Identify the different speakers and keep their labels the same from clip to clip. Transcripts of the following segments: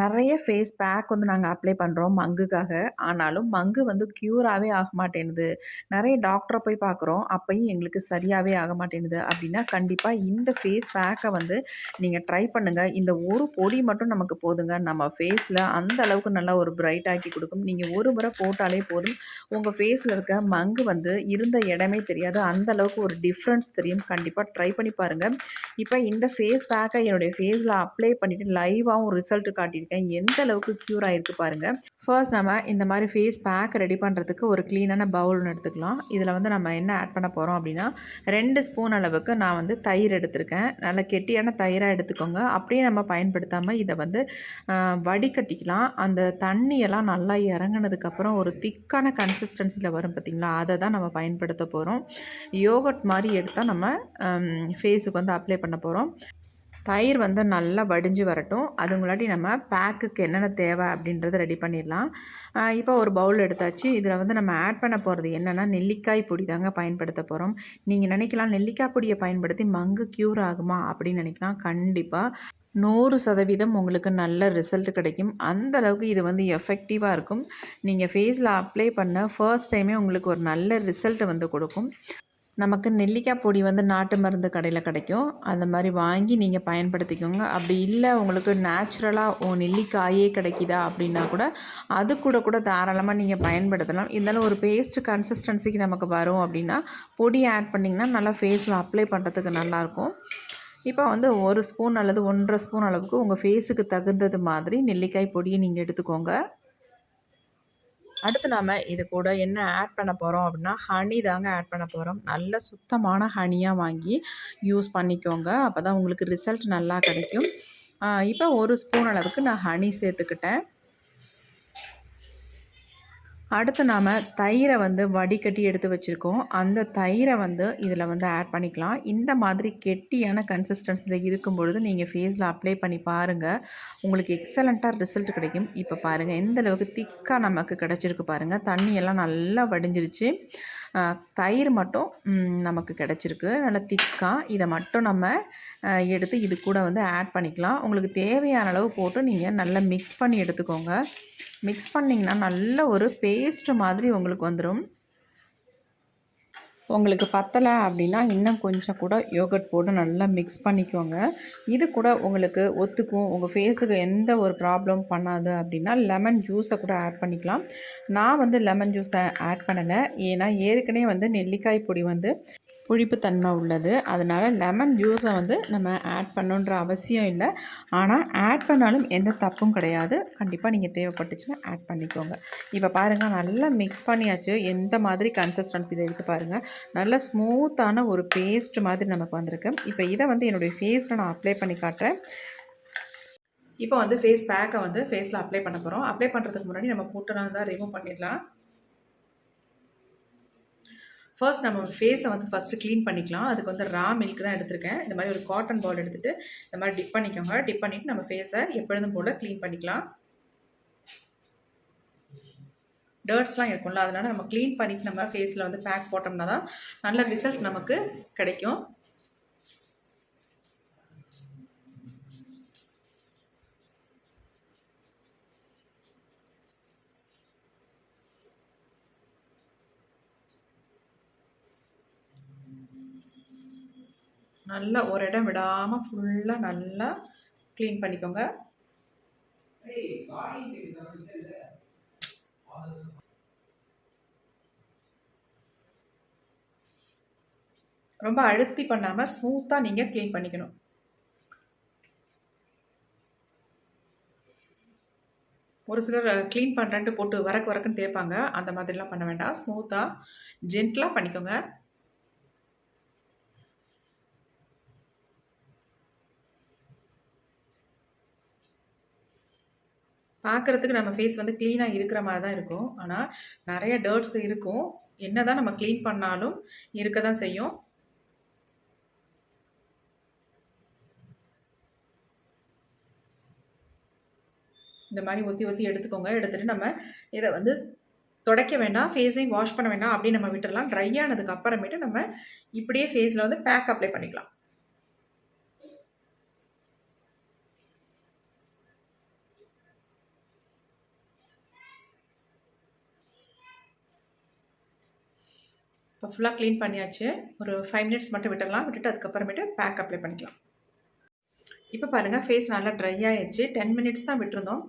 Speaker 1: நிறைய face pack வந்து நாங்கள் அப்ளை பண்ணுறோம் மங்குக்காக. ஆனாலும் மங்கு வந்து க்யூராகவே ஆக மாட்டேனுது. நிறைய டாக்டரை போய் பார்க்குறோம் அப்பையும் எங்களுக்கு சரியாகவே ஆக மாட்டேனுது. அப்படின்னா கண்டிப்பாக இந்த ஃபேஸ் பேக்கை வந்து நீங்கள் ட்ரை பண்ணுங்கள் இந்த ஒரு பொடி மட்டும் நமக்கு போதுங்க. நம்ம ஃபேஸில் அந்த அளவுக்கு நல்லா ஒரு பிரைட் ஆக்கி கொடுக்கும். நீங்கள் ஒரு முறை போட்டாலே போதும். உங்கள் ஃபேஸில் இருக்க மங்கு வந்து இருந்த இடமே தெரியாது. அந்த அளவுக்கு ஒரு டிஃப்ரென்ஸ் தெரியும். கண்டிப்பாக ட்ரை பண்ணி பாருங்கள் இப்போ இந்த ஃபேஸ் பேக்கை என்னுடைய ஃபேஸில் அப்ளை பண்ணிவிட்டு லைவாகவும் ரிசல்ட் காட்டி பண்ணியிருக்கேன். எந்த அளவுக்கு க்யூர் ஆகிருக்கு பாருங்கள் ஃபர்ஸ்ட் நம்ம இந்த மாதிரி ஃபேஸ் பேக் ரெடி பண்ணுறதுக்கு ஒரு க்ளீனான பவுல் ஒன்று எடுத்துக்கலாம். இதில் வந்து நம்ம என்ன ஆட் பண்ண போகிறோம் அப்படின்னா ரெண்டு ஸ்பூன் அளவுக்கு நான் வந்து தயிர் எடுத்திருக்கேன். நல்ல கெட்டியான தயிராக எடுத்துக்கோங்க. அப்படியே நம்ம பயன்படுத்தாமல் இதை வந்து வடிகட்டிக்கலாம். அந்த தண்ணியெல்லாம் நல்லா இறங்கினதுக்கப்புறம் ஒரு திக்கான கன்சிஸ்டன்சியில் வரும் பார்த்திங்களா அதை தான் நம்ம பயன்படுத்த போகிறோம் யோகட் மாதிரி எடுத்தால் நம்ம ஃபேஸுக்கு வந்து அப்ளை பண்ண போகிறோம் தயிர் வந்து நல்லா வடிஞ்சு வரட்டும். அதுங்களாட்டி நம்ம பேக்குக்கு என்னென்ன தேவை அப்படின்றத ரெடி பண்ணிடலாம். இப்போ ஒரு பவுல் எடுத்தாச்சு. இதில் வந்து நம்ம ஆட் பண்ண போகிறது என்னென்னா நெல்லிக்காய் பொடி தாங்க பயன்படுத்த போகிறோம் நீங்கள் நினைக்கலாம் நெல்லிக்காய் பொடியை பயன்படுத்தி மங்கு க்யூர் ஆகுமா அப்படின்னு நினைக்கலாம். கண்டிப்பாக நூறு சதவீதம் உங்களுக்கு நல்ல ரிசல்ட் கிடைக்கும். அந்த அளவுக்கு இது வந்து எஃபெக்டிவாக இருக்கும். நீங்கள் ஃபேஸில் அப்ளை பண்ண ஃபர்ஸ்ட் டைமே உங்களுக்கு ஒரு நல்ல ரிசல்ட்டை வந்து கொடுக்கும். நமக்கு நெல்லிக்காய் பொடி வந்து நாட்டு மருந்து கடையில் கிடைக்கும். அந்த மாதிரி வாங்கி நீங்கள் பயன்படுத்திக்கோங்க. அப்படி இல்லை உங்களுக்கு நேச்சுரலாக ஓ நெல்லிக்காயே கிடைக்குதா அப்படின்னா கூட அது கூட கூட தாராளமாக நீங்கள் பயன்படுத்தலாம். இருந்தாலும் ஒரு பேஸ்ட் கன்சிஸ்டன்சிக்கு நமக்கு வரும் அப்படின்னா பொடி ஆட் பண்ணிங்கன்னா நல்லா ஃபேஸில் அப்ளை பண்ணுறதுக்கு நல்லாயிருக்கும் இப்போ வந்து ஒரு ஸ்பூன் அல்லது ஒன்றரை ஸ்பூன் அளவுக்கு உங்கள் ஃபேஸுக்கு தகுந்தது மாதிரி நெல்லிக்காய் பொடியை நீங்கள் எடுத்துக்கோங்க. அடுத்து நாம் இது கூட என்ன ஆட் பண்ண போகிறோம் அப்படின்னா ஹனி தாங்க ஆட் பண்ண போகிறோம் நல்ல சுத்தமான ஹனியாக வாங்கி யூஸ் பண்ணிக்கோங்க. அப்போ தான் உங்களுக்கு ரிசல்ட் நல்லா கிடைக்கும். இப்போ ஒரு ஸ்பூன் அளவுக்கு நான் ஹனி சேர்த்துக்கிட்டேன். அடுத்து நாம் தயிரை வந்து வடிகட்டி எடுத்து வச்சுருக்கோம். அந்த தயிரை வந்து இதில் வந்து ஆட் பண்ணிக்கலாம். இந்த மாதிரி கெட்டியான கன்சிஸ்டன்சியில் இருக்கும் பொழுது நீங்கள் ஃபேஸில் அப்ளை பண்ணி பாருங்கள் உங்களுக்கு எக்ஸலண்ட்டாக ரிசல்ட் கிடைக்கும். இப்போ பாருங்கள் எந்த அளவுக்கு திக்காக நமக்கு கிடச்சிருக்கு பாருங்கள் தண்ணியெல்லாம் நல்லா வடிஞ்சிருச்சு. தயிர் மட்டும் நமக்கு கிடச்சிருக்கு. நல்லா திக்காக இதை மட்டும் நம்ம எடுத்து இது கூட வந்து ஆட் பண்ணிக்கலாம். உங்களுக்கு தேவையான அளவு போட்டு நீங்கள் நல்லா மிக்ஸ் பண்ணி எடுத்துக்கோங்க. மிக்ஸ் பண்ணிங்கன்னா நல்ல ஒரு பேஸ்ட்டு மாதிரி உங்களுக்கு வந்துடும் உங்களுக்கு பத்தலை அப்படின்னா இன்னும் கொஞ்சம் கூட யோகட் போட்டு நல்லா மிக்ஸ் பண்ணிக்கோங்க. இது கூட உங்களுக்கு ஒத்துக்கும். உங்கள் ஃபேஸுக்கு எந்த ஒரு ப்ராப்ளம் பண்ணாது அப்படின்னா லெமன் ஜூஸை கூட ஆட் பண்ணிக்கலாம். நான் வந்து லெமன் ஜூஸை ஆட் பண்ணலை. ஏன்னா ஏற்கனவே வந்து நெல்லிக்காய் பொடி வந்து புளிப்புத்தன்மை உள்ளது. அதனால் லெமன் ஜூஸை வந்து நம்ம ஆட் பண்ணுன்ற அவசியம் இல்லை. ஆனால் ஆட் பண்ணாலும் எந்த தப்பும் கிடையாது. கண்டிப்பாக நீங்கள் தேவைப்பட்டுச்சுன்னா ஆட் பண்ணிக்கோங்க. இப்போ பாருங்கள் நல்லா மிக்ஸ் பண்ணியாச்சு. எந்த மாதிரி கன்சிஸ்டன்சியில் இருக்குது பாருங்கள் நல்ல ஸ்மூத்தான ஒரு பேஸ்ட் மாதிரி நமக்கு வந்திருக்கு. இப்போ இதை வந்து என்னுடைய ஃபேஸில் நான் அப்ளை பண்ணி காட்டுறேன். இப்போ வந்து ஃபேஸ் பேக்கை வந்து ஃபேஸில் அப்ளை பண்ண போகிறோம் அப்ளை பண்ணுறதுக்கு முன்னாடி நம்ம பூட்டெல்லாம் தான் ரிமூவ் பண்ணிடலாம். ஃபர்ஸ்ட் நம்ம ஃபேஸை வந்து ஃபஸ்ட்டு க்ளீன் பண்ணிக்கலாம். அதுக்கு வந்து ரா மில்க் தான் எடுத்திருக்கேன். இந்த மாதிரி ஒரு காட்டன் பால் எடுத்துகிட்டு இந்த மாதிரி டிப் பண்ணிக்கோங்க. டிப் பண்ணிவிட்டு நம்ம ஃபேஸை எப்பொழுதும் போல் க்ளீன் பண்ணிக்கலாம். டர்ட்ஸ்லாம் இருக்கும்ல அதனால் நம்ம க்ளீன் பண்ணிவிட்டு நம்ம ஃபேஸில் வந்து பேக் போட்டோம்னா தான் நல்ல ரிசல்ட் நமக்கு கிடைக்கும். நல்லா ஒரு இடம் விடாமல் ஃபுல்லாக நல்லா க்ளீன் பண்ணிக்கோங்க. ரொம்ப அழுத்தி பண்ணாமல் ஸ்மூத்தாக நீங்கள் க்ளீன் பண்ணிக்கணும். ஒரு சிலர் க்ளீன் பண்ணுறேன்ட்டு போட்டு வரக்கு வரக்குன்னு தேய்ப்பாங்க. அந்த மாதிரிலாம் பண்ண வேண்டாம். ஸ்மூத்தாக ஜென்ட்லாக பண்ணிக்கோங்க. பார்க்குறதுக்கு நம்ம ஃபேஸ் வந்து க்ளீனாக இருக்கிற மாதிரி தான் இருக்கும். ஆனால் நிறைய டர்ட்ஸ் இருக்கும். என்ன தான் நம்ம க்ளீன் பண்ணாலும் இருக்க தான் செய்யும். இந்த மாதிரி ஒத்தி ஒத்தி எடுத்துக்கோங்க. எடுத்துகிட்டு நம்ம இதை வந்து துடைக்க வேண்டாம். ஃபேஸையும் வாஷ் பண்ண வேண்டாம். அப்படின்னு நம்ம விட்டுடலாம். ட்ரை ஆனதுக்கு அப்புறமேட்டு நம்ம இப்படியே ஃபேஸில் வந்து பேக் அப்ளை பண்ணிக்கலாம். இப்போ ஃபுல்லாக க்ளீன் பண்ணியாச்சு. ஒரு ஃபைவ் மினிட்ஸ் மட்டும் விட்டுடலாம். விட்டுட்டு அதுக்கப்புறமேட்டு பேக் அப்ளை பண்ணிக்கலாம். இப்போ பாருங்கள் ஃபேஸ் நல்லா ட்ரை ஆயிடுச்சு டென் மினிட்ஸ் தான் விட்டுருந்தோம்.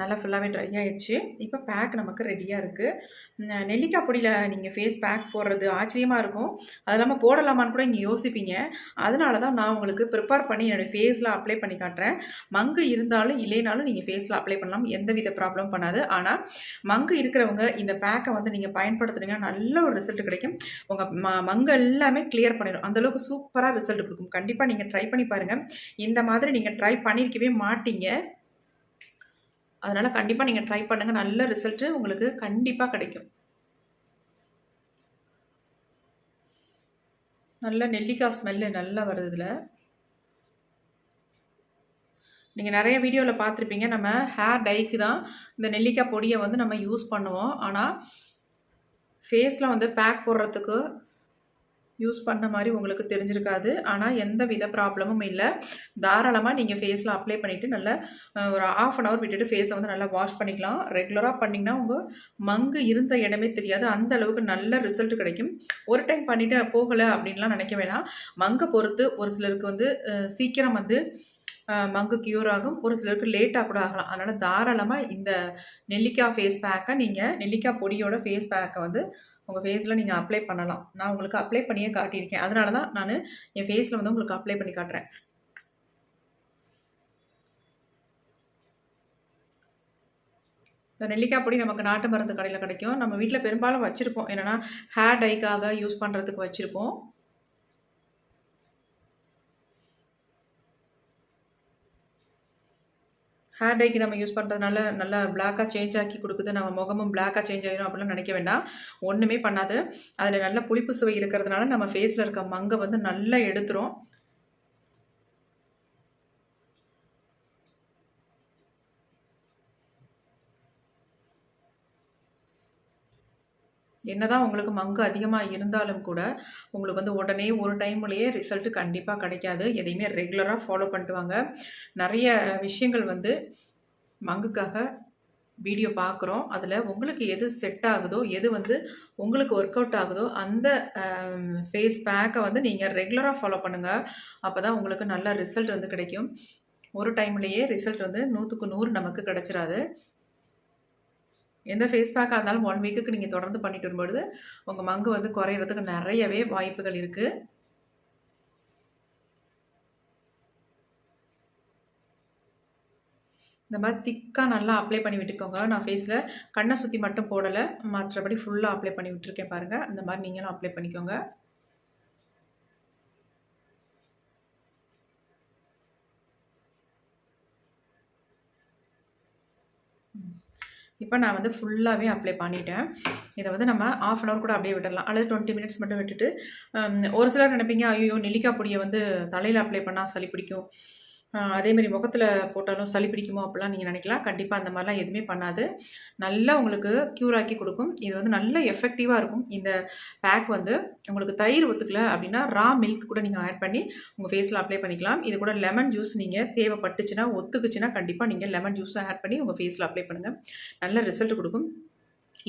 Speaker 1: நல்லா ஃபுல்லாகவே ட்ரை ஆகிடுச்சு இப்போ பேக் நமக்கு ரெடியாக இருக்குது நெல்லிக்காய் பொடியில் நீங்கள் ஃபேஸ் பேக் போடுறது ஆச்சரியமாக இருக்கும். அது இல்லாமல் போடலாமான்னு கூட நீங்கள் யோசிப்பீங்க. அதனால தான் நான் உங்களுக்கு ப்ரிப்பேர் பண்ணி என்னுடைய ஃபேஸில் அப்ளை பண்ணி காட்டுறேன். மங்கு இருந்தாலும் இல்லைனாலும் நீங்கள் ஃபேஸில் அப்ளை பண்ணலாம். எந்த வித ப்ராப்ளம் பண்ணாது. ஆனால் மங்கு இருக்கிறவங்க இந்த பேக்கை வந்து நீங்கள் பயன்படுத்துனீங்கன்னா நல்ல ஒரு ரிசல்ட் கிடைக்கும். உங்கள் ம மங்கு எல்லாமே கிளியர் பண்ணிடும். அந்தளவுக்கு சூப்பராக ரிசல்ட் கொடுக்கும். கண்டிப்பாக நீங்கள் ட்ரை பண்ணி பாருங்கள் இந்த மாதிரி நீங்கள் ட்ரை பண்ணியிருக்கவே மாட்டீங்க. அதனால் கண்டிப்பாக நீங்கள் ட்ரை பண்ணுங்கள் நல்ல ரிசல்ட்டு உங்களுக்கு கண்டிப்பாக கிடைக்கும். நல்ல நெல்லிக்காய் ஸ்மெல்லு நல்லா வருது இதில். நீங்கள் நிறைய வீடியோவில் பார்த்துருப்பீங்க. நம்ம ஹேர் டைக்கு தான் இந்த நெல்லிக்காய் பொடியை வந்து நம்ம யூஸ் பண்ணுவோம். ஆனால் ஃபேஸில் வந்து பேக் போடுறதுக்கு யூஸ் பண்ண மாதிரி உங்களுக்கு தெரிஞ்சிருக்காது. ஆனால் எந்த வித ப்ராப்ளமும் இல்லை. தாராளமாக நீங்கள் ஃபேஸில் அப்ளை பண்ணிவிட்டு நல்லா ஒரு ஆஃப் அன் ஹவர் விட்டுட்டு ஃபேஸை வந்து நல்லா வாஷ் பண்ணிக்கலாம். ரெகுலராக பண்ணிங்கன்னா உங்கள் மங்கு இருந்த இடமே தெரியாது. அந்த அளவுக்கு நல்ல ரிசல்ட் கிடைக்கும். ஒரு டைம் பண்ணிவிட்டு போகலை அப்படின்லாம் நினைக்க வேணாம். மங்கை பொறுத்து ஒரு சிலருக்கு வந்து சீக்கிரம் வந்து மங்கு க்யூர் ஆகும். ஒரு சிலருக்கு லேட்டாக கூட ஆகலாம். அதனால் தாராளமாக இந்த நெல்லிக்காய் ஃபேஸ் பேக்கை நீங்கள் நெல்லிக்காய் பொடியோட ஃபேஸ் பேக்கை வந்து உங்கள் ஃபேஸில் நீங்கள் அப்ளை பண்ணலாம். நான் உங்களுக்கு அப்ளை பண்ணியே காட்டியிருக்கேன். அதனால தான் நான் என் ஃபேஸில் வந்து உங்களுக்கு அப்ளை பண்ணி காட்டுறேன். இந்த நெல்லிக்காய் பொடி நமக்கு நாட்டு மருந்து கடையில் கிடைக்கும். நம்ம வீட்டில் பெரும்பாலும் வச்சுருப்போம். என்னென்னா ஹேர் டைக்காக யூஸ் பண்ணுறதுக்கு வச்சுருப்போம். ஹேர் டைக்கு நம்ம யூஸ் பண்ணுறதுனால நல்லா பிளாக்காக சேஞ்ச் ஆக்கி கொடுக்குது. நம்ம முகமும் பிளாக்காக சேஞ்ச் ஆகிடும் அப்படிலாம் நினைக்க வேண்டாம். ஒன்றுமே பண்ணாது. அதில் நல்ல புளிப்பு சுவை இருக்கிறதுனால நம்ம ஃபேஸில் இருக்க மங்கை வந்து நல்லா எடுத்துரும். என்னதான் உங்களுக்கு மங்கு அதிகமாக இருந்தாலும் கூட உங்களுக்கு வந்து உடனே ஒரு டைம்லேயே ரிசல்ட்டு கண்டிப்பாக கிடைக்காது. எதையுமே ரெகுலராக ஃபாலோ பண்ணிட்டு வாங்க. நிறைய விஷயங்கள் வந்து மங்குக்காக வீடியோ பார்க்குறோம். அதில் உங்களுக்கு எது செட் ஆகுதோ எது வந்து உங்களுக்கு ஒர்க் அவுட் ஆகுதோ அந்த ஃபேஸ் பேக்கை வந்து நீங்கள் ரெகுலராக ஃபாலோ பண்ணுங்கள் அப்போ தான் உங்களுக்கு நல்ல ரிசல்ட் வந்து கிடைக்கும். ஒரு டைம்லேயே ரிசல்ட் வந்து நூற்றுக்கு நூறு நமக்கு கிடச்சிடாது எந்த ஃபேஸ் பேக்காக இருந்தாலும் ஒன் வீக்குக்கு நீங்கள் தொடர்ந்து பண்ணிட்டு வரும்பொழுது உங்கள் மங்கு வந்து குறையிறதுக்கு நிறையவே வாய்ப்புகள் இருக்குது இந்த மாதிரி திக்காக நல்லா அப்ளை பண்ணி விட்டுக்கோங்க. நான் ஃபேஸில் கண்ணை சுற்றி மட்டும் போடலை. மற்றபடி ஃபுல்லாக அப்ளை பண்ணி விட்டுருக்கேன் பாருங்கள் அந்த மாதிரி நீங்களும் அப்ளை பண்ணிக்கோங்க. இப்போ நான் வந்து ஃபுல்லாகவே அப்ளை பண்ணிட்டேன். இதை வந்து நம்ம ஆஃப் அன் ஹவர் கூட அப்படியே விட்டுடலாம் அல்லது டுவெண்ட்டி மினிட்ஸ் மட்டும் விட்டுட்டு ஒரு சிலர் நினைப்பீங்க ஐயோ நெல்லிக்காய் பொடியை வந்து தலையில் அப்ளை பண்ணால் சளி பிடிக்கும். அதேமாரி முகத்தில் போட்டாலும் சளி பிடிக்குமோ அப்படிலாம் நீங்கள் நினைக்கலாம். கண்டிப்பாக அந்த மாதிரிலாம் எதுவுமே பண்ணாது. நல்லா உங்களுக்கு க்யூர் ஆக்கி கொடுக்கும். இது வந்து நல்ல எஃபெக்டிவாக இருக்கும். இந்த பேக் வந்து உங்களுக்கு தயிர் ஒத்துக்கல அப்படின்னா ரா மில்க் கூட நீங்கள் ஆட் பண்ணி உங்கள் ஃபேஸில் அப்ளை பண்ணிக்கலாம். இது கூட லெமன் ஜூஸ் நீங்கள் தேவைப்பட்டுச்சுன்னா ஒத்துக்குச்சுன்னா கண்டிப்பாக நீங்கள் லெமன் ஜூஸை ஆட் பண்ணி உங்கள் ஃபேஸில் அப்ளை பண்ணுங்கள் நல்ல ரிசல்ட் கொடுக்கும்.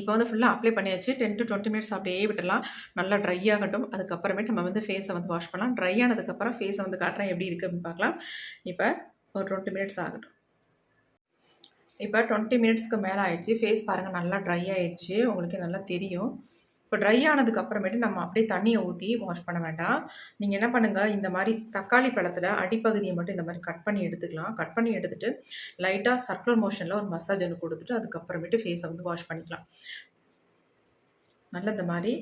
Speaker 1: இப்போ வந்து ஃபுல்லாக அப்ளை பண்ணியாச்சு. டென் டு டுவெண்ட்டி மினிட்ஸ் அப்படியே விட்டுலாம் நல்லா ட்ரை ஆகட்டும். அதுக்கப்புறமேட்டு நம்ம வந்து ஃபேஸை வந்து வாஷ் பண்ணலாம். ட்ரை ஆனதுக்கப்புறம் ஃபேஸை வந்து காட்டுறேன் எப்படி இருக்குது அப்படின்னு பார்க்கலாம். இப்போ ஒரு டுவெண்ட்டி மினிட்ஸ் ஆகட்டும். இப்போ டுவெண்ட்டி மினிட்ஸ்க்கு மேலே ஆயிடுச்சு. ஃபேஸ் பாருங்கள் நல்லா ட்ரை ஆகிடுச்சு உங்களுக்கு நல்லா தெரியும். இப்போ ட்ரை ஆனதுக்கு அப்புறமேட்டு நம்ம அப்படியே தண்ணியை ஊற்றி வாஷ் பண்ண வேண்டாம். நீங்கள் என்ன பண்ணுங்கள் இந்த மாதிரி தக்காளி பழத்தில் அடிப்பகுதியை மட்டும் இந்த மாதிரி கட் பண்ணி எடுத்துக்கலாம். கட் பண்ணி எடுத்துகிட்டு லைட்டாக சர்க்குலர் மோஷனில் ஒரு மசாஜ் ஒன்று கொடுத்துட்டு அதுக்கப்புறமேட்டு ஃபேஸை வந்து வாஷ் பண்ணிக்கலாம். நல்லா இந்த மாதிரி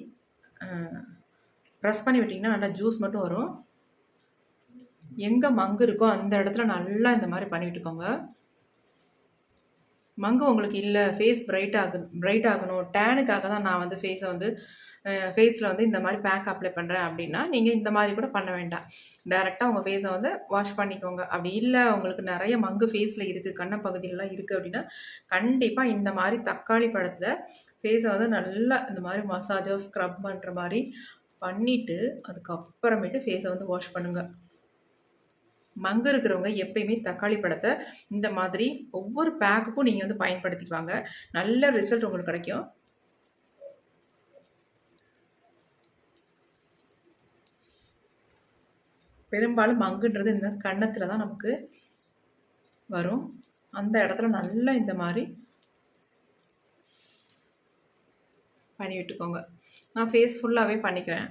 Speaker 1: ப்ரெஸ் பண்ணி விட்டிங்கன்னா நல்லா ஜூஸ் மட்டும் வரும். எங்கே மங்கு இருக்கோ அந்த இடத்துல நல்லா இந்த மாதிரி பண்ணிவிட்டுக்கோங்க மங்கு உங்களுக்கு இல்லை ஃபேஸ் பிரைட் ஆகு பிரைட் ஆகணும். டேனுக்காக தான் நான் வந்து ஃபேஸை வந்து ஃபேஸில் வந்து இந்த மாதிரி பேக் அப்ளை பண்ணுறேன் அப்படின்னா நீங்கள் இந்த மாதிரி கூட பண்ண வேண்டாம். டேரெக்டாக உங்கள் ஃபேஸை வந்து வாஷ் பண்ணிக்கோங்க. அப்படி இல்லை உங்களுக்கு நிறைய மங்கு ஃபேஸில் இருக்குது கண்ணை பகுதியிலலாம் இருக்குது அப்படின்னா கண்டிப்பாக இந்த மாதிரி தக்காளி பழத்தில் ஃபேஸை வந்து நல்லா இந்த மாதிரி மசாஜோ ஸ்க்ரப் பண்ணுற மாதிரி பண்ணிவிட்டு அதுக்கப்புறமேட்டு ஃபேஸை வந்து வாஷ் பண்ணுங்கள் மங்கு இருக்கிறவங்க எப்பயுமே தக்காளி பழத்தை இந்த மாதிரி ஒவ்வொரு பேக்குக்கும் நீங்கள் வந்து பயன்படுத்திக்குவாங்க நல்ல ரிசல்ட் உங்களுக்கு கிடைக்கும். பெரும்பாலும் மங்குன்றது இந்த கன்னத்தில் தான் நமக்கு வரும். அந்த இடத்துல நல்லா இந்த மாதிரி பண்ணி விட்டுக்கோங்க. நான் ஃபேஸ் ஃபுல்லாகவே பண்ணிக்கிறேன்.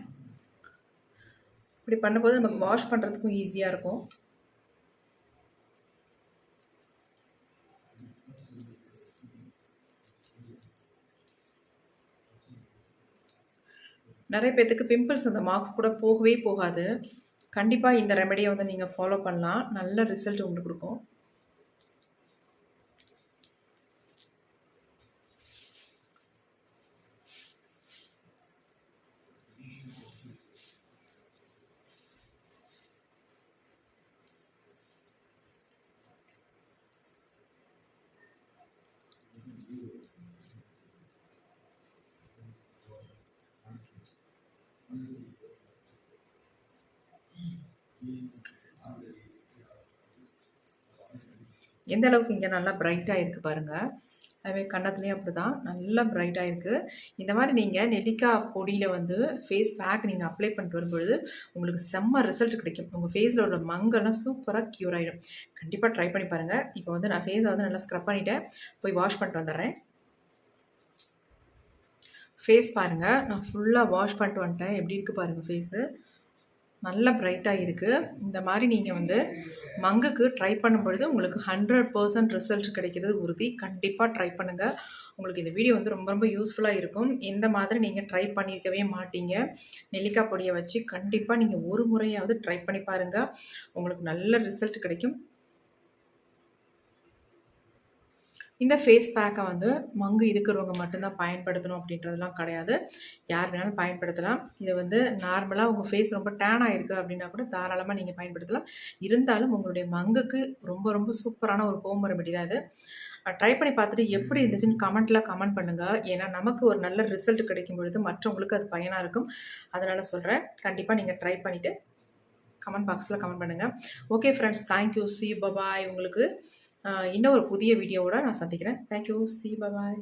Speaker 1: இப்படி பண்ணும்போது நமக்கு வாஷ் பண்ணுறதுக்கும் ஈஸியாக இருக்கும். நிறைய பேர்த்துக்கு பிம்பிள்ஸ் அந்த மார்க்ஸ் கூட போகவே போகாது. கண்டிப்பாக இந்த ரெமெடியை வந்து நீங்கள் ஃபாலோ பண்ணலாம். நல்ல ரிசல்ட் உங்களுக்கு கொடுக்கும். எந்த அளவுக்கு இங்கே நல்லா பிரைட்டாக இருக்குது பாருங்கள் அதுவே கன்னத்துலேயும் அப்படி தான் நல்லா பிரைட்டாக இருக்குது இந்த மாதிரி நீங்கள் நெல்லிக்காய் பொடியில் வந்து ஃபேஸ் பேக் நீங்கள் அப்ளை பண்ணிட்டு வரும்பொழுது உங்களுக்கு செம்ம ரிசல்ட் கிடைக்கும். உங்கள் ஃபேஸில் உள்ள மங்கெல்லாம் சூப்பராக க்யூர் ஆகிடும் கண்டிப்பாக ட்ரை பண்ணி பாருங்கள் இப்போ வந்து நான் ஃபேஸை வந்து நல்லா ஸ்க்ரப் பண்ணிவிட்டேன் போய் வாஷ் பண்ணிட்டு வந்துடுறேன். ஃபேஸ் பாருங்கள் நான் ஃபுல்லாக வாஷ் பண்ணிட்டு வந்துட்டேன். எப்படி இருக்குது பாருங்கள் ஃபேஸு நல்ல பிரைட்டாக இருக்குது இந்த மாதிரி நீங்கள் வந்து மங்குக்கு ட்ரை பண்ணும் பொழுது உங்களுக்கு ஹண்ட்ரட் பர்சன்ட் ரிசல்ட் கிடைக்கிறது உறுதி. கண்டிப்பாக ட்ரை பண்ணுங்கள் உங்களுக்கு இந்த வீடியோ வந்து ரொம்ப ரொம்ப யூஸ்ஃபுல்லாக இருக்கும். இந்த மாதிரி நீங்கள் ட்ரை பண்ணியிருக்கவே மாட்டீங்க. நெல்லிக்காய் பொடியை வச்சு கண்டிப்பாக நீங்கள் ஒரு முறையாவது ட்ரை பண்ணி பாருங்கள் உங்களுக்கு நல்ல ரிசல்ட் கிடைக்கும். இந்த ஃபேஸ் பேக்கை வந்து மங்கு இருக்கிறவங்க மட்டும்தான் பயன்படுத்தணும் அப்படின்றதுலாம் கிடையாது. யார் வேணாலும் பயன்படுத்தலாம். இது வந்து நார்மலாக உங்கள் ஃபேஸ் ரொம்ப டேன் ஆகிருக்கு அப்படின்னா கூட தாராளமாக நீங்கள் பயன்படுத்தலாம். இருந்தாலும் உங்களுடைய மங்குக்கு ரொம்ப ரொம்ப சூப்பரான ஒரு ஹோம் ரெமெடி தான் இது. ட்ரை பண்ணி பார்த்துட்டு எப்படி இருந்துச்சுன்னு கமெண்ட்டில் கமெண்ட் பண்ணுங்கள் ஏன்னா நமக்கு ஒரு நல்ல ரிசல்ட் கிடைக்கும் பொழுது மற்றவங்களுக்கு அது பயனாக இருக்கும். அதனால் சொல்கிறேன் கண்டிப்பாக நீங்கள் ட்ரை பண்ணிவிட்டு கமெண்ட் பாக்ஸில் கமெண்ட் பண்ணுங்கள் okay friends thank you see bye bye உங்களுக்கு இன்னும் ஒரு புதிய வீடியோவோட நான் சந்திக்கிறேன். தேங்க்யூ சி பாய்